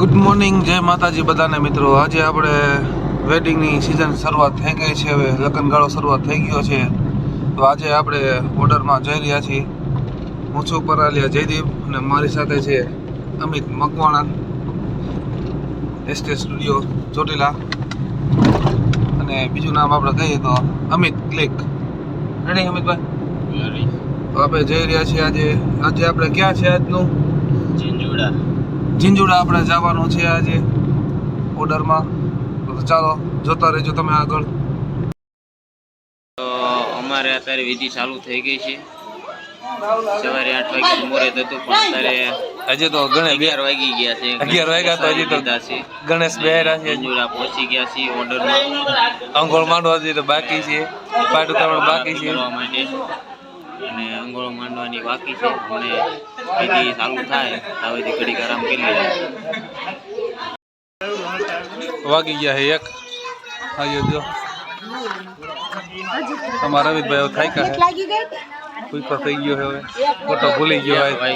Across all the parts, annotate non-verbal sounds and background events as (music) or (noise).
Good morning જય માતાજી બધાને મિત્રો. આજે આપણે વેડિંગની સિઝન શરૂઆત થઈ ગઈ છે હવે. લગ્નગાળો શરૂઆત થઈ ગયો છે. તો આજે આપણે ઓર્ડરમાં જઈ રહ્યા છીએ. હું છું પરાલિયા જયદીપ અને મારી સાથે છે અમિત મકવાણા. એસ્ટે સ્ટુડિયો ચોટીલા. અને બીજું નામ આપણે કહીએ તો અમિત ક્લિક રેડી અમિતભાઈ? તો આપણે જઈ રહ્યા છીએ આજે. આજે આપણે ક્યાં છે આજનું? ઝીંઝુડા. ઝીંઝુડા આપણે જવાનું છે આજે ઓર્ડરમાં. તો ચાલો જોતા રહેજો તમે આગળ. તો અમારે અત્યારે વિધિ ચાલુ થઈ ગઈ છે. સવારે આઠ વાગે મુહૂર્ત હતું પણ અત્યારે હજી તો ગણેશ અગિયાર વાગી ગયા છે. અગિયાર વાગ્યા તો હજી તો ગણેશ બહેરા છે. ઝીંઝુડા પહોંચી ગયા છે ઓર્ડરમાં. અંગોળ માંડવા જઈએ તો બાકી છે. પાટ ઉતારવાનું બાકી છે. અને અંગોળો માંડવાની બાકી છે. અને વિધિ ચાલુ થાય હવેથી ઘડીક આરામ કરી લઈએ વાગી ગયા હે એક. આયો જો. તમારા રવિતભાઈ થાય થાક્યા છે લાગી ગઈ કોઈ પર થઈ ગયો હવે ફોટો ભૂલી ગયો હોય.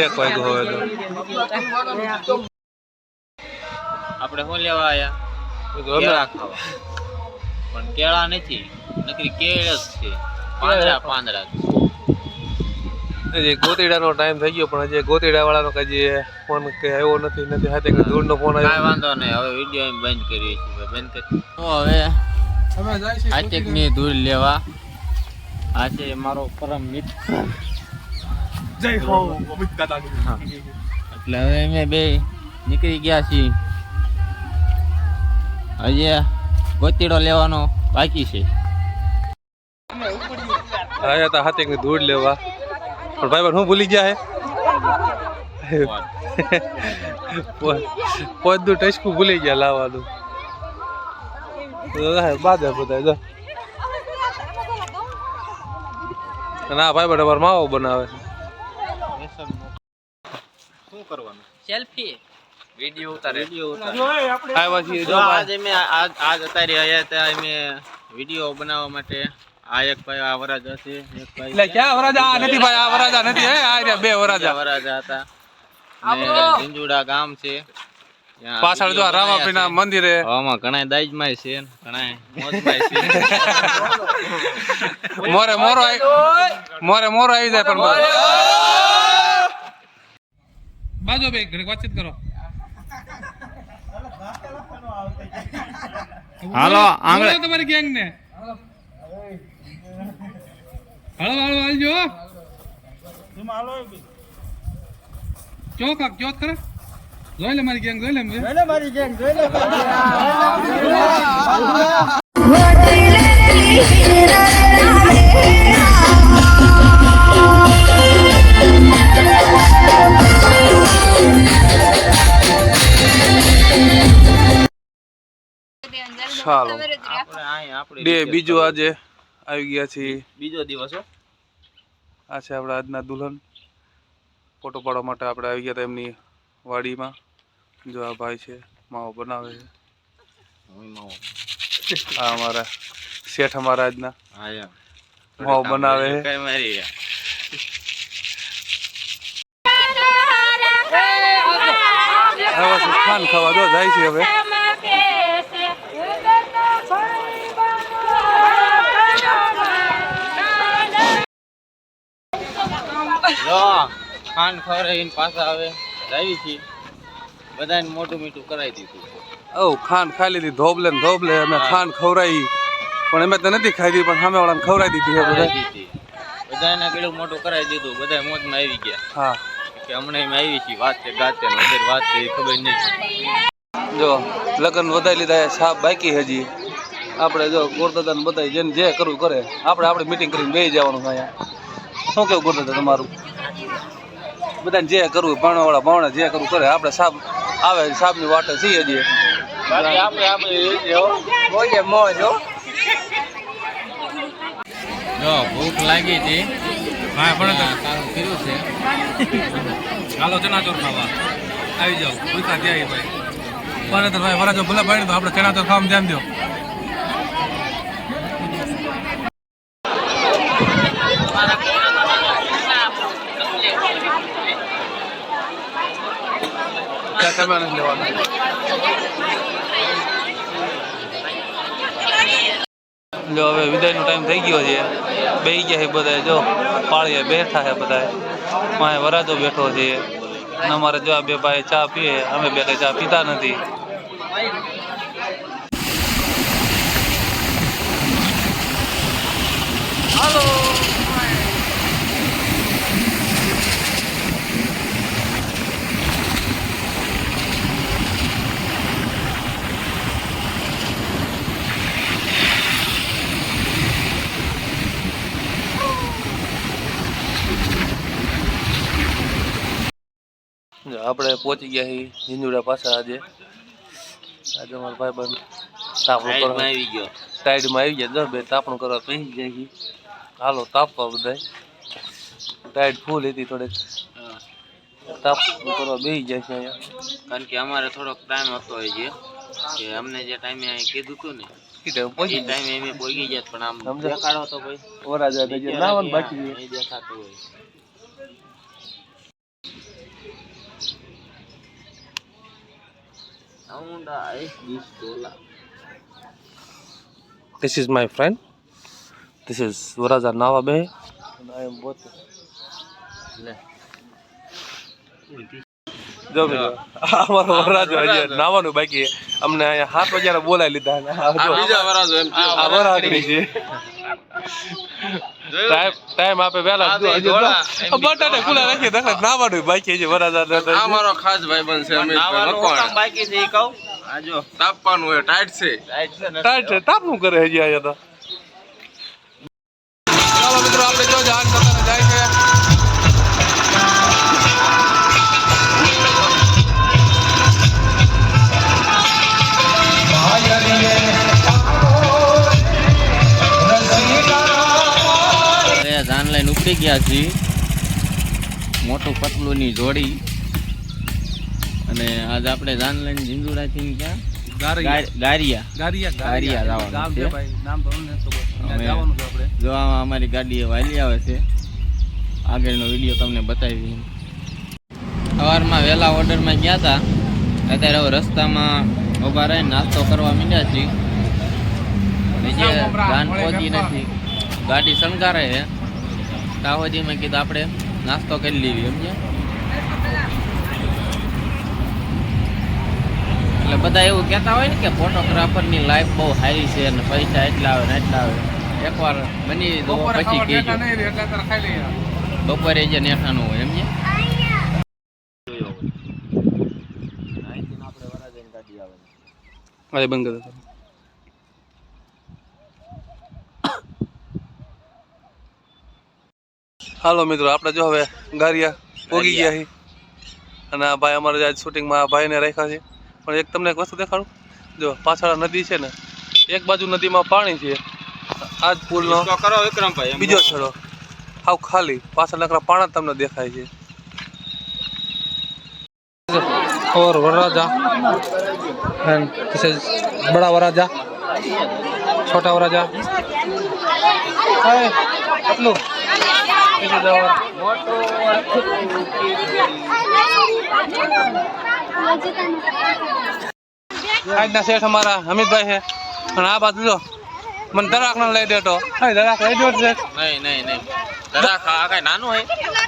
એક વાગ્યો. હવે તો. આપણે શું લેવા આવ્યા કેળા ખાવા. પણ કેળા નથી નકરી કેળ જ છે. પાંદડા પાંદડા. હજી ગોતીડાનો ટાઈમ થઈ ગયો પણ હજી ગોતીડા વાળાનો ફોન કે આવ્યો નથી નથી હાથે કે દૂરનો ફોન કાંઈ વાંધો નહીં હવે વીડિયો બંધ કરીએ છીએ બંધ કરી. તો હવે આચેકની ધૂળ લેવા. આ છે મારો પરમ મિત્ર. જય હો અમિત દાદાની એટલે હવે અમે બે નીકળી ગયા છીએ. હજી ગોતીડો લેવાનો બાકી છે. આયા તા હાથે ધૂળ લેવા. પણ ભાઈ હું ભૂલી ગયા હે? પોદું ટચકું ભૂલી ગયા લાવવાનું. બાધા બધા જો. ના ભાઈ બટ અમારો માવો બનાવે છે. શું કરવાનું? સેલ્ફી. વીડિયો ઉતારે. વિડિયો ઉતારે. જો આજે મેં આજ આજ અત્યારે આવ્યા ત્યાં મેં વીડિયો બનાવવા માટે આ એક ભાઈ આ વરાજા છે એક ભાઈ એટલે ક્યાં વરાજા? આ નથી ભાઈ આ વરાજા નથી હે? આ રહ્યા બે વરાજા. વરાજા હતા. ઝીંઝુડા ગામ છે. પાછળ જો રામાપીના મંદિરે. આમાં ઘણા માં છે ને ઘણા મોજમાં છે. (laughs) મોરે મોરો આવી- મોરે મોરો આવી જાય પણ બાજુ ભાઈ ઘણી વાતચીત કરો. હાલો આંગળે તમારી ગેંગ ને હળો હાલો હાલજો ચોક આપ ચોક કરે જોઈ લે મારી ગેંગ જોઈ લે મારી ચાલો આપણે અહીં આપણે બે બીજું આજે આવી ગયા છીએ. બીજો દિવસ હો. આ છે આપણા આજના દુલ્હન. ફોટો પાડવા માટે આપણે આવી ગયા હતા એમની વાડીમાં. જો આ ભાઈ છે માવો બનાવે છે. માવો. આ અમારા શેઠ અમારા આજના. માવો બનાવે છે. ખાવા દો જાય છે હવે. જો ખાન ખવડાવીને પાછા આવે લાવી છીએ. બધાને મોટું મીઠું કરાવી દીધું. ઓ ખાન ખાઈ લીધી ધોબલે ને ધોબલે અમે ખાન ખવડાવી. પણ અમે તો નથી ખાધી પણ સામે વાળાને ખવડાવી દીધી છે બધા બધાને પેલું મોટું કરાવી દીધું બધા મોજમાં આવી ગયા. હા. કે હમણાં એમ આવી છીએ વાત છે ગાતે વગેરે વાત છે એ ખબર નહીં. જો લગ્ન વધારી લીધા સાપ બાકી હજી. આપણે જો ગોરદાદાને બધાય જેને જે કરવું કરે આપણે આપણી મીટિંગ કરીને બે જવાનું અહીંયા. શું કેવું ગોરદાદા તમારું? બધાને જે કરવું ભણવાવાળા ભણે જે કરવું કરે આપણે સાબ આવે સાપની વાટે છીએ જઈએ આપણે આપણે મોજ હો. જો ભૂખ લાગી હતી. હા પણ તારું કર્યું છે. ચાલો ચણાચોર ખાવા. આવી જાઓ. ભૂખા ત્યાં ભાઈ? પણ તો ભાઈ વરાજો ભલે ભાઈ તો આપણે ચણાચોર ખાવામાં ધ્યાન દો તમે નથી લેવાના. જો હવે વિદાયનો ટાઈમ થઈ ગયો છે. બેહી ગયા છે બધા જો પાળીએ બેઠા છે બધા માએ વરાજો બેઠો છે. અને અમારે જો આ બે ભાઈ ચા પીએ અમે બે ચા પીતા નથી. જો આપણે પહોંચી ગયા છીએ હિંદુડા પાસે આજે. આજે અમારા ભાઈ બંધ તાપણું આવી ગયો. ટાઈડમાં આવી ગયા. દસ બે તાપણું કરવા પહેરી ગયા છીએ. હાલો તાપવા બધા ટાઈડ ફૂલ હતી થોડીક. તાપણું કરવા બેસી જાય છે અહીંયા. કારણ કે અમારે થોડોક ટાઈમ હતો એ જે કે અમને જે ટાઈમે અહીં કીધું હતું ને પહોંચી ટાઈમે અમે પહોંચી ગયા પણ આમ? દેખાડો તો ભાઈ નાવાનું બાકી દેખાતું હોય. ઊંડા એ વીસ Dola This is my friend. This is Varaja Nawabe. And I am both. જો અમારો વરાજો હજી નાવાનું બાકી અમને અહીંયા સાત વાગ્યાના બોલાવી લીધા અને આ જો, આ વરાગડી છે ટાઈમ ટાઈમ આપે બટાટા ખુલ્લા રાખીએ દાખલા નાવાનું બાકી છે વરાજા આ મારો ખાસ ભાઈબંધ છે નાવાનું બાકી એ કહું. તાપવાનું હોય ટાઈટ છે. ટાઈટ છે તાપનું કરે હજી અહીંયા તો? ચાલો મિત્રો આપણે જો છીએ મોટું પતલુંની જોડી. અને આજ આપણે ધાન લઈને ઝીંઝુડાથી ક્યાં? ગારિયા. અમારી ગાડી વાલી આવે છે. આગળનો વીડિયો તમને બતાવી સવારમાં વહેલા ઓર્ડરમાં ગયા હતા. અત્યારે હવે રસ્તામાં ઊભા રહીને નાસ્તો કરવા માંડ્યા છીએ. બીજે ધાન પહોંચી નથી. ગાડી શણગારે છે. સુધી મેં કીધું આપણે નાસ્તો કરી લેવી સમજે એટલે બધા એવું કહેતા હોય ને કે ફોટોગ્રાફરની લાઈફ બહુ સારી છે અને પૈસા એટલા આવે ને એટલા આવે એકવાર બની દો પછી કહેજો બપોરે જે નેઠાનું હોય એમ અરે બંધ કરો હાલો મિત્રો આપણે જો હવે ગારિયા પોગી ગયા છીએ અને આ ભાઈ અમારે આજ શૂટિંગમાં આ ભાઈને રાખ્યા છે પણ એક તમને એક વસ્તુ દેખાડું જો પાછળ નદી છે ને એક બાજુ નદીમાં પાણી છે આ જ પુલનો કરો વિક્રમભાઈ બીજો છેડો હાવ ખાલી પાછળ નકરા પાણા જ તમને દેખાય છે और वरराजा एंड दिस इज बड़ा वराजा छोटा वराजा આજના શેઠ અમારા હમીદભાઈ છે. પણ આ બાજુ જો મને દરાક લઈ દેતો દરાક લઈ દો શેઠ. નહીં કઈ નાનું હોય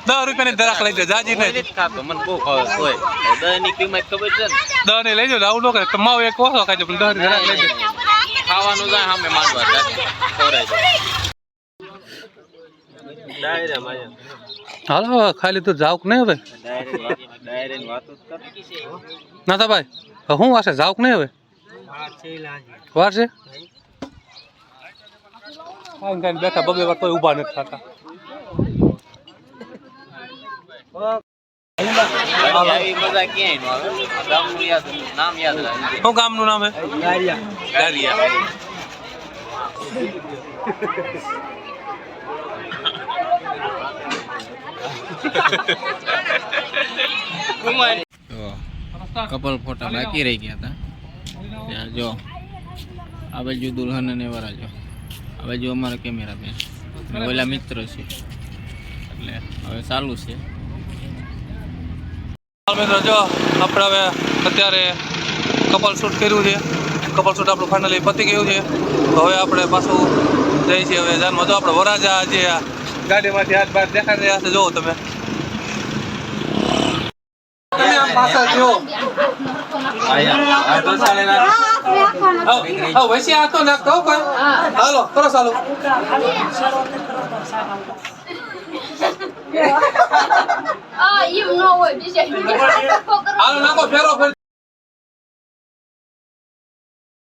દસ રૂપિયાની દરાક લઈ દે જાજી નહીં. ખાતો મને બહુ હોય દહીં ની કિંમત ખબર છે દસની લઈ જાઓ આવું ન કરે. માવ એક ઓછો ખાઈ પણ દસ દરાક લઈ દે ખાવાનું જાય સામે માંડવા ખવડાય હાલો ખાલી તું જાવક નહીં હવે? ડાયરેક્ટ વાતો જ કર. ના તો ભાઈ શું વાસે જાવક નહીં હવે? વાર છે બેઠા બબે વાર કોઈ ઊભા નથી થતા. શું ગામનું નામ હે? (laughs) કપલ ફોટા બાકી રહી ગયા હતા. ત્યાં જો, આ બાજુ દુલ્હન અને વરાજો આ બાજુ અમારા કેમેરા બેન ઓલા મિત્ર છે. એટલે હવે ચાલુ છે. મિત્રો, જો, આપણે હવે અત્યારે કપલ શૂટ કર્યું છે. કપલ શૂટ આપણું ફાઇનલી પતી ગયું છે. તો હવે આપણે પાછું જઈએ છીએ. હવે જાનમાં જો, આપણે વરાજા જે ગાડીમાંથી હાથ બહાર દેખાડી રહ્યા છે જોવો તમે. તમે આમ હાવ, હાવ, વૈસી આ તો નાખતો કોઈ હાલો કરો ચાલો. હાલો નાખો ફેરો ફેર.